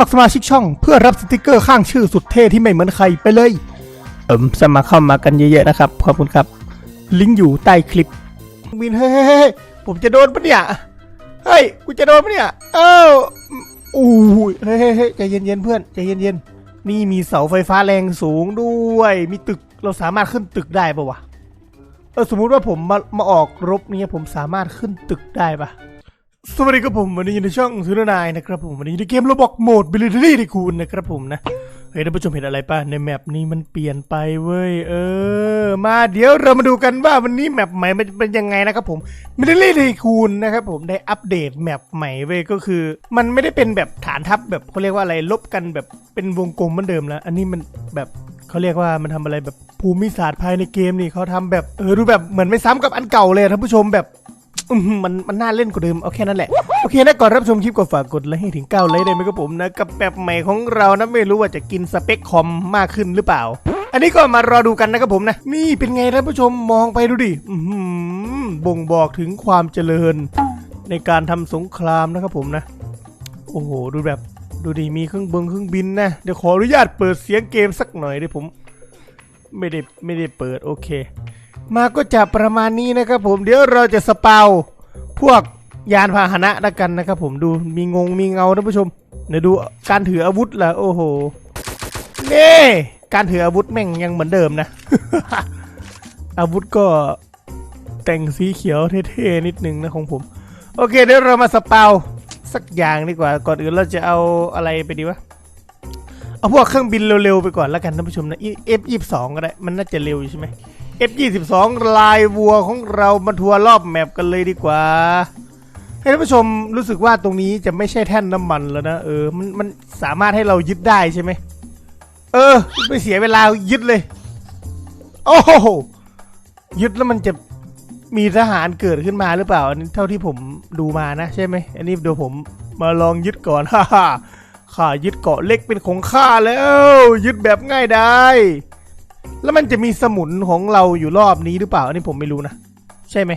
มัครสมาชิกช่องเพื่อรับสติกเกอร์ข้างชื่อสุดเท่ที่ไม่เหมือนใครไปเลย เอิมสมัครเข้ามากันเยอะๆนะครับ ขอบคุณครับ ลิงก์อยู่ใต้คลิปบินเฮ้ยเฮ้ยเฮ้ยผมจะโดนปะเนี่ย เฮ้ย กูจะโดนปะเนี่ย เอ้าอู้ยเฮ้ยเฮ้ยเฮ้ยใจเย็นๆเพื่อนใจเย็นๆ นี่มีเสาไฟฟ้าแรงสูงด้วย มีตึกเราสามารถขึ้นตึกได้ปะวะ เออสมมุติว่าผมมามาออกรบเนี่ยผมสามารถขึ้นตึกได้ปะ สวัสดีครับผมวันนี้อยู่ในช่องซูนนายนะครับผมวันนี้อยู่ในเกมโรบอกโหมดบิลิตี้ที่คูณนะครับผมนะเฮ้ยท่านผู้ชมเห็นอะไรป่ะในแมปนี้มันเปลี่ยนไปเว้ยเออ มาเดี๋ยวเรามาดูกันว่าวันนี้แมปใหม่มันเป็นยังไงนะครับผมบิลิตี้ที่คูณนะครับผมได้อัปเดตแมปใหม่เว้ยก็คือ มันไม่ได้เป็นแบบฐานทัพแบบเขาเรียกว่าอะไรลบกันแบบเป็นวงกลมเหมือนเดิมแล้วอันนี้มันแบบเขาเรียกว่ามันทำอะไรแบบภูมิศาสตร์ภายในเกมนี่เขาทำแบบเออดูแบบเหมือนไม่ซ้ำกับอันเก่าเลยท่านผู้ชมแบบ มันมันน่าเล่นกว่าเดิมเอาแค่นั้นแหละ โอเคนะก่อนรับชมคลิปก็ฝากกดไลค์ให้ถึง9ไลค์ได้ไหมครับผมนะ กับแบบใหม่ของเรานะไม่รู้ว่าจะกินสเปคคอมมากขึ้นหรือเปล่า อันนี้ก็มารอดูกันนะครับผมนะ นี่เป็นไงท่านผู้ชมมองไปดูดิบ่งบอกถึงความเจริญ ในการทำสงครามนะครับผมนะ โอ้โหดูแบบดูดิมีเครื่องบิงเครื่องบินนะเดี๋ยวขออนุญาตเปิดเสียงเกมสักหน่อยดิผม ไม่ได้ไม่ได้เปิดโอเค มาก็จะประมาณนี้นะครับผมเดี๋ยวเราจะสเปาพวกยานพาหนะละกันนะครับผมดูมีงงมีเงาท่านผู้ชมเดี๋ยวดูการถืออาวุธล่ะโอ้โหนี่การถืออาวุธแม่งยังเหมือนเดิมนะ อาวุธก็แต่งสีเขียวเท่ๆนิดนึงนะของผม โอเคเดี๋ยวเรามาสเปาสักอย่างดีกว่า ก่อนอื่นเราจะเอาอะไรไปดีวะเอาพวกเครื่องบินเร็วๆไปก่อนแล้วกันท่านผู้ชมนะ F22 ก็ได้ มันน่าจะเร็วอยู่ใช่ไหม F22 ลายวัวของเรามาทัวร์รอบแมปกันเลยดีกว่าให้ท่านผู้ชมรู้สึกว่าตรงนี้จะไม่ใช่แท่นน้ำมันแล้วนะเออมันมันสามารถให้เรายึดได้ใช่ไหมเออไม่เสียเวลายึดเลย โอ้โหยึดแล้วมันจะมีทหารเกิดขึ้นมาหรือเปล่าอันนี้เท่าที่ผมดูมานะใช่ไหมอันนี้เดี๋ยวผมมาลองยึดก่อนฮ่าฮ่าข้ายึดเกาะเล็กเป็นของข้าแล้ว ยึดแบบง่ายได้ แล้วมันจะมีสมุนของเราอยู่รอบนี้หรือเปล่า อันนี้ผมไม่รู้นะ ใช่ไหม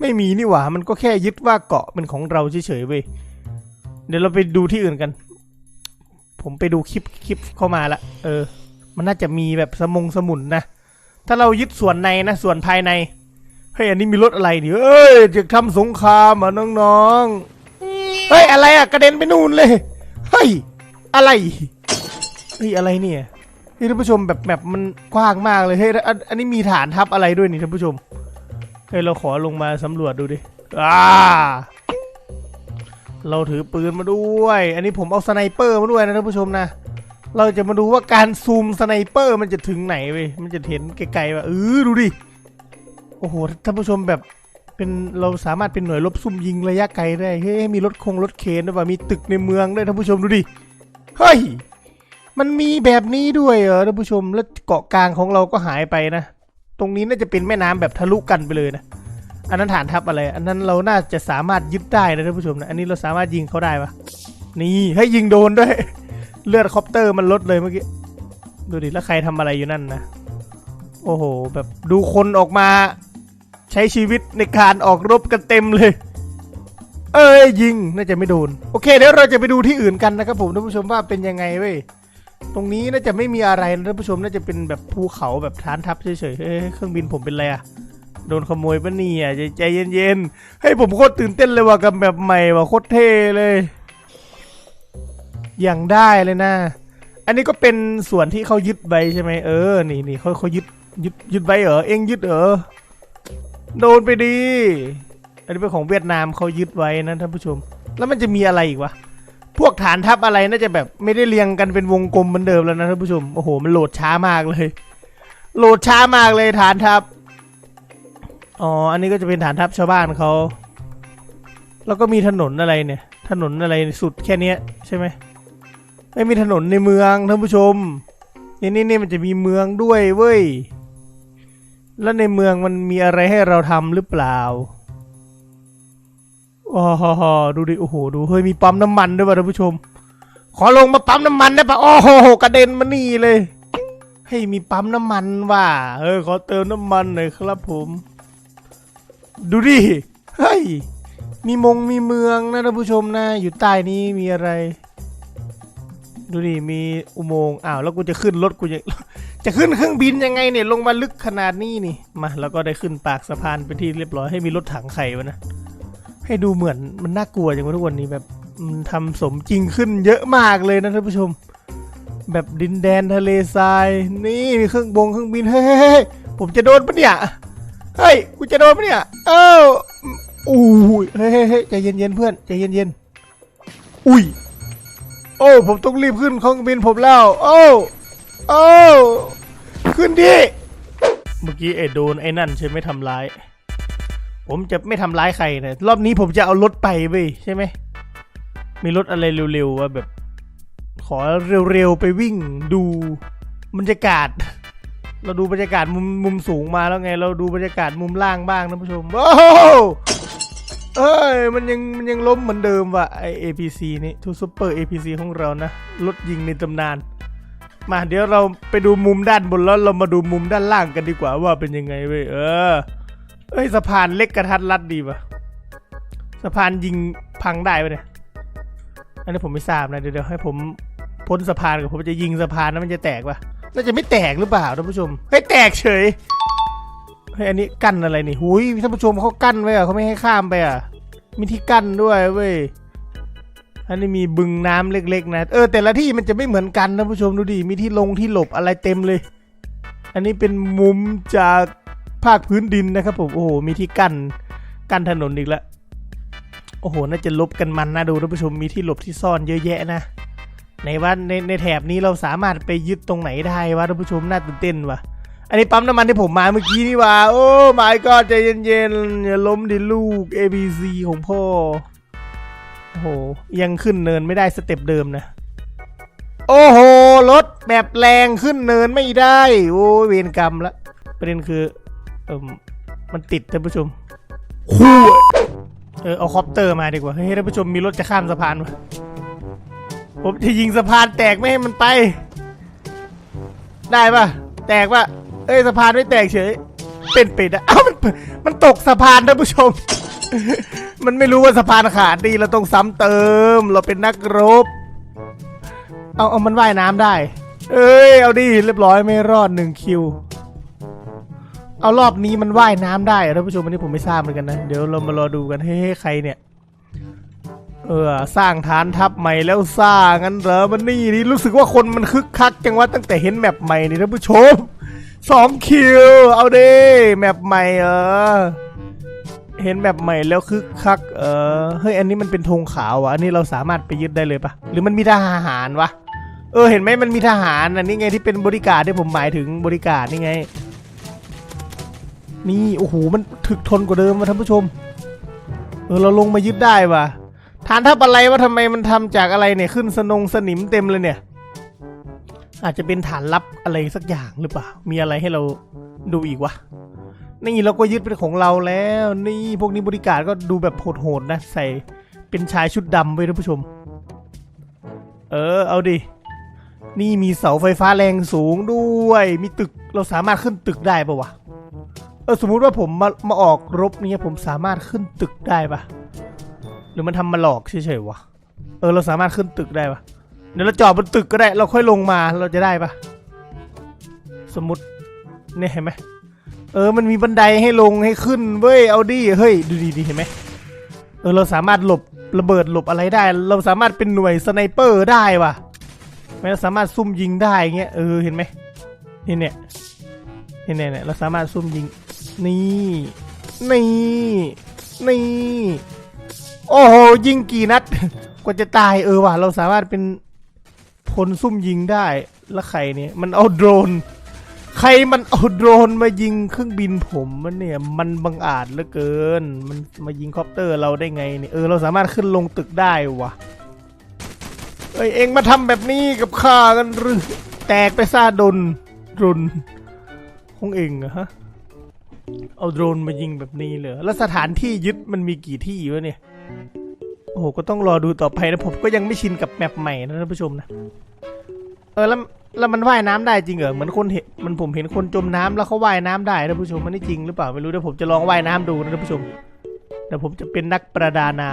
ไม่มีนี่หว่า มันก็แค่ยึดว่าเกาะเป็นของเราเฉยๆเว้ย เดี๋ยวเราไปดูที่อื่นกัน ผมไปดูคลิปคลิปเข้ามาละ เออ มันน่าจะมีแบบสมงสมุนนะ ถ้าเรายึดส่วนในนะ ส่วนภายใน เฮ้ย อันนี้มีรถอะไรนี่ เอ้ยจะทำสงครามอะน้องๆ เฮ้ย อะไรอะ กระเด็นไปนู่นเลย เฮ้ย อะไร เฮ้ย อะไรเนี่ย นี่ท่านผู้ชมแบบแบบมันกว้างมากเลยเฮ้ยอันอันนี้มีฐานทัพอะไรด้วยนี่ท่านผู้ชมเฮ้ยเราขอลงมาสำรวจดูดิอ่าเราถือปืนมาด้วย อันนี้ผมเอาสไนเปอร์มาด้วยนะท่านผู้ชมนะ เราจะมาดูว่าการซูมสไนเปอร์มันจะถึงไหนเว้ยมันจะเห็นไกลๆว่าเออดูดิโอ้โหท่านผู้ชมแบบเป็นเราสามารถเป็นหน่วยรบซุ่มยิงระยะไกลได้เฮ้ยมีรถคงรถเคนด้วยว่ามีตึกในเมืองด้วยท่านผู้ชมดูดิเฮ้ย มันมีแบบนี้ด้วยเหรอท่านผู้ชมแล้วเกาะกลางของเราก็หายไปนะ ตรงนี้น่าจะเป็นแม่น้ำแบบทะลุกันไปเลยนะ อันนั้นฐานทัพอะไร อันนั้นเราน่าจะสามารถยึดได้นะท่านผู้ชมนะ อันนี้เราสามารถยิงเขาได้ปะนี่ให้ยิงโดนด้วย เลือดคอปเตอร์มันลดเลยเมื่อกี้ ดูดิ แล้วใครทำอะไรอยู่นั่นนะ โอ้โห แบบดูคนออกมา ใช้ชีวิตในการออกรบกันเต็มเลยเอ้ยยิงน่าจะไม่โดน โอเคเดี๋ยวเราจะไปดูที่อื่นกันนะครับผมท่านผู้ชมว่าเป็นยังไงเว้ย ตรงนี้น่าจะไม่มีอะไรนะท่านผู้ชมน่าจะเป็นแบบภูเขาแบบฐานทัพเฉยๆเฮ้ยเครื่องบินผมเป็นไรอะโดนขโมยปะเนี่ยใจเย็นๆให้ผมโคตรตื่นเต้นเลยว่ะกับแบบใหม่ว่ะโคตรเท่เลย อย่างได้เลยนะ อันนี้ก็เป็นส่วนที่เขายึดไว้ใช่ไหมเออ นี่นี่เขาเขายึดยึดยึดไว้เหรอเอ็งยึดเหรอโดนไปดี อันนี้เป็นของเวียดนามเขายึดไว้นะท่านผู้ชม แล้วมันจะมีอะไรอีกวะ พวกฐานทัพอะไรน่าจะแบบไม่ได้เรียงกันเป็นวงกลมเหมือนเดิมแล้วนะท่านผู้ชม โอ้โห มันโหลดช้ามากเลย โหลดช้ามากเลยฐานทัพ อ๋อ อันนี้ก็จะเป็นฐานทัพชาวบ้านเขา แล้วก็มีถนนอะไรเนี่ย ถนนอะไรสุดแค่เนี้ยใช่ไหมไม่มีถนนในเมืองท่านผู้ชม นี่นี่นี่มันจะมีเมืองด้วยเว้ย แล้วในเมืองมันมีอะไรให้เราทำหรือเปล่า อ๋อดูดิ โอ้โห ดู เฮ้ย มีปั๊มน้ำมันด้วยว่ะท่านผู้ชม ขอลงมาปั๊มน้ำมันได้ปะโอ้โห กระเด็นมานี่เลย ให้ยมีปั๊มน้ำมันว่ะ เออ ขอเติมน้ำมันหน่อยครับผม ดูดิ เฮ้ย มีมงมีเมืองนะท่านผู้ชมนะ อยู่ใต้นี้มีอะไร ดูดิ มีอุโมงค์ อ้าว แล้วกูจะขึ้นรถกูจะจะขึ้นเครื่องบินยังไงเนี่ย ลงมาลึกขนาดนี้นี่ มา แล้วก็ได้ขึ้นปากสะพานไปนที่เรียบร้อย ให้มีรถถังไข่วะนะ ให้ดูเหมือนมันน่ากลัวอย่างว่าทุกวันนี้แบบทำสมจริงขึ้นเยอะมากเลยนะท่านผู้ชม แบบดินแดนทะเลทราย นี่มีเครื่องบงเครื่องบินเฮ้ยผมจะโดนปะเนี่ยเฮ้ยกูจะโดนปะเนี่ยเอ้าอู้ยเฮ้ยเฮ้ยเฮ้ยใจเย็นๆเพื่อนใจเย็นๆอุ้ยโอ้ผมต้องรีบขึ้นเครื่องบินผมแล้ว โอ้โอ้ขึ้นดิเมื่อกี้ไอ้โดนไอ้นั่นใช่ไหมทำร้าย ผมจะไม่ทำร้ายใครนะรอบนี้ผมจะเอารถไปเว้ยใช่ไหมมีรถอะไรเร็วๆว่าแบบ ขอเร็วๆไปวิ่งดูบรรยากาศ เราดูบรรยากาศมุมมุมสูงมาแล้วไง เราดูบรรยากาศมุมล่างบ้างนะผู้ชมโอ้โหเอ้ยมันยังมันยังล้มเหมือนเดิมว่ะไอ APC นี่ทูซูเปอร์ APC ของเรานะรถยิงในตำนาน มาเดี๋ยวเราไปดูมุมด้านบนแล้วเรามาดูมุมด้านล่างกันดีกว่าว่าเป็นยังไงเว้ยเออ เอ้ยสะพานเล็กกระทัดรัดดีป่ะสะพานยิงพังได้ปะเนี่ย อันนี้ผมไม่ทราบนะเดี๋ยวเดี๋ยวให้ผมพ้นสะพานกับผมจะยิงสะพานแล้วมันจะแตกปะน่าจะไม่แตกหรือเปล่าท่านผู้ชมเฮ้ยแตกเฉยเฮ้ยอันนี้กั้นอะไรนี่หุยท่านผู้ชมเขากั้นไว้อะเขาไม่ให้ข้ามไปอะมีที่กั้นด้วยเว้ยอันนี้มีบึงน้ำเล็ก ๆ นะ เออ แต่ละที่มันจะไม่เหมือนกันท่านผู้ชมดูดิมีที่ลงที่หลบอะไรเต็มเลย อันนี้เป็นมุมจาก ภาคพื้นดินนะครับผม โอ้โห มีที่กั้น กั้นถนนอีกแล้ว โอ้โห น่าจะลบกันมันนะดูท่านผู้ชม มีที่หลบที่ซ่อนเยอะแยะนะ ในว่าในในแถบนี้เราสามารถไปยึดตรงไหนได้วะท่านผู้ชม น่าตื่นเต้นว่ะอันนี้ปั๊มน้ำมันที่ผมมาเมื่อกี้นี่ว่าโอ้ my god ใจเย็นๆ อย่าล้มดิลูก ABC ของพ่อ โอ้โห ยังขึ้นเนินไม่ได้สเต็ปเดิมนะโอ้โห รถแบบแรงขึ้นเนินไม่ได้ โอ้เวรกรรมละประเด็นคือ เออมันติดท่านผู้ชมคู่เออเอาคอปเตอร์มาดีกว่า เฮ้ยท่านผู้ชมมีรถจะข้ามสะพานวะผมจะยิงสะพานแตกไม่ให้มันไป ได้ปะแตกปะเอ้ยสะพานไม่แตกเฉย เป็นไปได้เอ้ามันมันตกสะพานท่านผู้ชม มันไม่รู้ว่าสะพานขาดดีเราต้องซ้ำเติม เราเป็นนักรบ เอาเอามันว่ายน้ำได้ เอ้ยเอาดิเรียบร้อยไม่รอดหนึ่งคิว เอารอบนี้มันว่ายน้ำได้หรอท่านผู้ชมอันนี้ผมไม่ทราบเหมือนกันนะ เดี๋ยวเรามารอดูกันเฮ้ยใครเนี่ย เออ สร้างฐานทัพใหม่แล้วสร้างงั้นเหรอมันนี่นี่รู้สึกว่าคนมันคึกคักจังวะตั้งแต่เห็นแมปใหม่นี่ท่านผู้ชมสองคิวเอาเด้แมปใหม่เออเห็นแมปใหม่แล้วคึกคัก เออ เฮ้ย อันนี้มันเป็นธงขาวอะ อันนี้เราสามารถไปยึดได้เลยปะหรือมันมีทหารวะ เออ เห็นไหมมันมีทหารอันนี้ไงที่เป็นบริการที่ผมหมายถึงบริการนี่ไง นี่โอ้โหมันถึกทนกว่าเดิมว่ะท่านผู้ชม เออเราลงมายึดได้ว่ะฐานทัพอะไรวะทำไมมันทำจากอะไรเนี่ยขึ้นสนงสนิมเต็มเลยเนี่ย อาจจะเป็นฐานลับอะไรสักอย่างหรือเปล่า มีอะไรให้เราดูอีกวะนี่เราก็ยึดเป็นของเราแล้ว นี่พวกนี้บริการก็ดูแบบโหดๆนะใส่เป็นชายชุดดำไว้ท่านผู้ชม เออเอาดิ นี่มีเสาไฟฟ้าแรงสูงด้วย มีตึกเราสามารถขึ้นตึกได้ปะวะ ออสมมุติว่าผมมามาออกรบเนี่ยผมสามารถขึ้นตึกได้ปะหรือมันทำมาหลอกเฉยๆวะเออเราสามารถขึ้นตึกได้ปะเดี๋ยวเราจอดบนตึกก็ได้ เราค่อยลงมาเราจะได้ปะสมมติเนี่ยเห็นไหมเออมันมีบันไดให้ลงให้ขึ้นเว้ยเอาดิเฮ้ยดูดีดีเห็นไหมเออเราสามารถหลบระเบิดหลบอะไรได้ เราสามารถเป็นหน่วยสไนเปอร์ได้วะไม่เราสามารถซุ่มยิงได้เงี้ยเออเห็นไหมนี่เนี่ยนี่เนี่ยเนี่ยเราสามารถซุ่มยิง นี่ นี่ นี่ โอ้โห ยิงกี่นัด กว่าจะตายเออว่ะ เราสามารถเป็นพลซุ่มยิงได้ แล้วใครเนี่ย มันเอาโดรน ใครมันเอาโดรนมายิงเครื่องบินผมมันเนี่ย มันบังอาจเหลือเกิน มันมายิงคอปเตอร์เราได้ไงเนี่ย เออ เราสามารถขึ้นลงตึกได้วะเอ้ย เองมาทำแบบนี้กับข้ากันหรือ แตกไปซาดนรุนของเองอะฮะ เอาโดรนมายิงแบบนี้เลยแล้วสถานที่ยึดมันมีกี่ที่วะเนี่ย โอ้โห ก็ต้องรอดูต่อไปนะผมก็ยังไม่ชินกับแมปใหม่นะท่านผู้ชมนะ เออแล้วแล้วมันว่ายน้ำได้จริงเหรอเหมือนคนเห็นมันผมเห็นคนจมน้ำแล้วเขาว่ายน้ำได้ท่านผู้ชมมันนี่จริงหรือเปล่าไม่รู้เดี๋ยวผมจะลองว่ายน้ำดูนะท่านผู้ชมเดี๋ยวผมจะเป็นนักประดาน้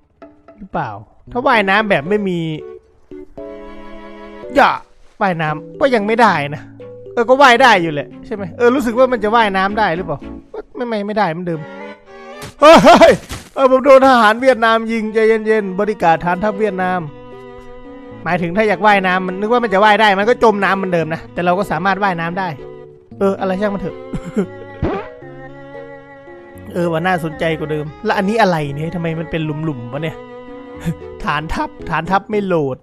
ำหรือเปล่า ถ้าว่ายน้ำแบบไม่มีอย่าว่ายน้ำก็ยังไม่ได้นะ เออก็ว่ายได้อยู่แหละใช่ไหมเออรู้สึกว่ามันจะว่ายน้ำได้หรือเปล่าไม่ไม่ไม่ได้มือนเดิมเฮ้ยเออผมโดนทหารเวียดนามยิงใจเย็นๆบริการฐานทัพเวียดนาม หมายถึงถ้าอยากว่ายน้ำมันนึกว่ามันจะว่ายได้มันก็จมน้ำเหมือนเดิมนะแต่เราก็สามารถว่ายน้ำได้ เออ อะไรช่างมันเถอะเออว่าน่าสนใจกว่าเดิม แล้วอันนี้อะไรเนี่ยทำไมมันเป็นหลุมๆวะเนี่ย ฐานทัพฐานทัพไม่โหลด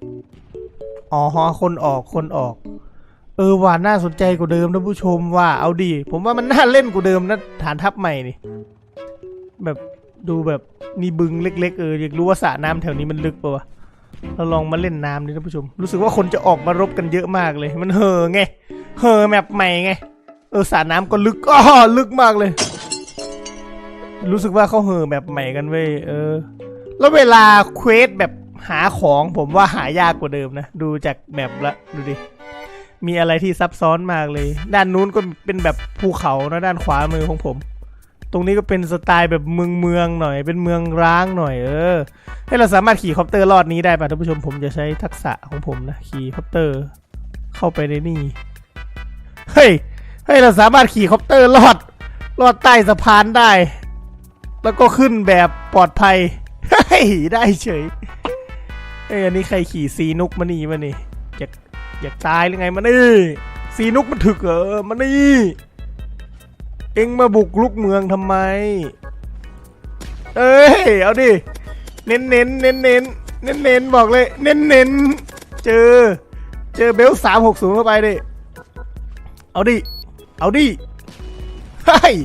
อ๋อคนออกคนออก เออว่าน่าสนใจกว่าเดิมนะผู้ชมว่าเอาดี ผมว่ามันน่าเล่นกว่าเดิมนะฐานทัพใหม่นี่แบบดูแบบมีบึงเล็ก ๆ เอออยากรู้ว่าสระน้ำแถวนี้มันลึกปะวะเราลองมาเล่นน้ำดิท่านผู้ชม รู้สึกว่าคนจะออกมารบกันเยอะมากเลย มันเห่อไงเห่อแมปใหม่ไงเออสระน้ำก็ลึกอ๋อลึกมากเลย รู้สึกว่าเขาเห่อแบบใหม่กันเว้ยเออ แล้วเวลาเควสแบบหาของผมว่าหายากกว่าเดิมนะ ดูจากแบบละดูดิ มีอะไรที่ซับซ้อนมากเลย ด้านนู้นก็เป็นแบบภูเขานะด้านขวามือของผม ตรงนี้ก็เป็นสไตล์แบบเมืองเมืองหน่อย เป็นเมืองร้างหน่อยเออให้เราสามารถขี่คอปเตอร์ลอดนี้ได้ป่ะท่านผู้ชมผมจะใช้ทักษะของผมนะขี่คอปเตอร์ เข้าไปในนี่เฮ้ยให้เราสามารถขี่คอปเตอร์ลอดลอดใต้สะพานได้ แล้วก็ขึ้นแบบปลอดภัยเฮ้ยได้เฉยเอ้ยอันนี้ใครขี่ซีนุกมานี่มานี่ อยากอยาตายหรือไงมานี่ซีนุกมันถึกเหรอมานี่ เอ็งมาบุกลุกเมืองทำไม เอ้ยเอาดิ เน้นเน้นเน้นเน้นเน้นเน้นบอกเลย เน้นเน้นเจอ เจอเบลสามหกศูนย์เข้าไปดิ เอาดิ เอาดิเฮ้ย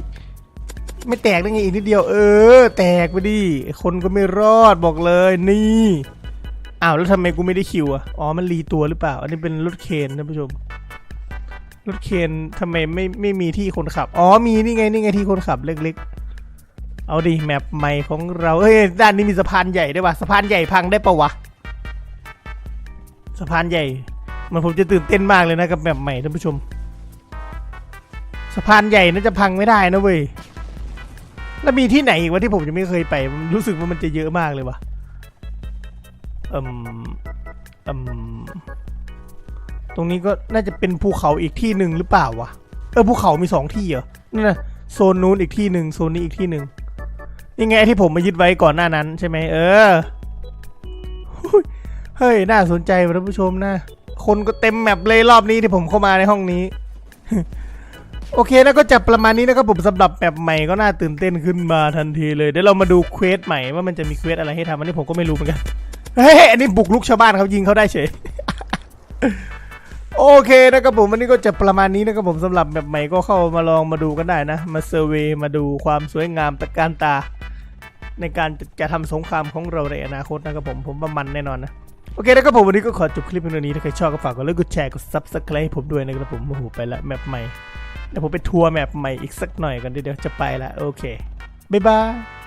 ไม่แตกได้ไงอีกนิดเดียว เออ แตกไปดิ คนก็ไม่รอดบอกเลยนี่ อ้าวแล้วทำไมกูไม่ได้คิวอะ อ๋อ มันรีตัวหรือเปล่า อันนี้เป็นรถเคนท่านผู้ชม รถเคนทำไมไม่ไม่มีที่คนขับ อ๋อ มีนี่ไงนี่ไงที่คนขับเล็กๆ เอาดิ แมปใหม่ของเราเฮ้ย ด้านนี้มีสะพานใหญ่ได้วยวะสะพานใหญ่พังได้ปะวะ สะพานใหญ่ มันผมจะตื่นเต้นมากเลยนะกับแมปใหม่ท่านผู้ชม สะพานใหญ่น่าจะพังไม่ได้นะเว้ย แล้วมีที่ไหนอีกวะที่ผมยังไม่เคยไป รู้สึกว่ามันจะเยอะมากเลยวะ เอืมอืมตรงนี้ก็น่าจะเป็นภูเขาอีกที่หนึ่งหรือเปล่าวะเออภูเขามีสองที่เหรอนี่นนะโซนนู้นอีกที่หนึ่งโซนนี้อีกที่หนึ่งนี่ไงที่ผมมายึดไว้ก่อนหน้านั้นใช่ไหมเออเฮ้ยน่าสนใจท่านผู้ชมนะ คนก็เต็มแมปเลยรอบนี้ที่ผมเข้ามาในห้องนี้โอเคนะก็จะประมาณนี้นะครับผมสำหรับแบบใหม่ก็น่าตื่นเต้นขึ้นมาทันทีเลยเดี๋ยวเรามาดูเควสใหม่ว่ามันจะมีเควสอะไรให้ทำอันนี้ผมก็ไม่รู้เหมือนกัน เฮ้ยอันนี้บุกลุกชาวบ้านเขายิงเขาได้เฉยโอเคนะครับผมวันนี้ก็จะประมาณนี้นะครับผมสำหรับแบบใหม่ก็เข้ามาลองมาดูกันได้นะ มาเซอร์เวยมาดูความสวยงามตะการตา ในการจะจะทำสงครามของเราในอนาคตนะครับผมผมว่ามันแน่นอนนะโอเคนะครับผมวันนี้ก็ขอจบคลิปเพียงนี้ถ้าใครชอบก็ฝากกดไลค์กดแชร์กด subscribe ให้ผมด้วยนะครับผมโอ้โหไปละแมปใหม่เดี๋ยวผมไปทัวร์แมปใหม่อีกสักหน่อยกันเดี๋ยวจะไปละโอเคบ๊ายบาย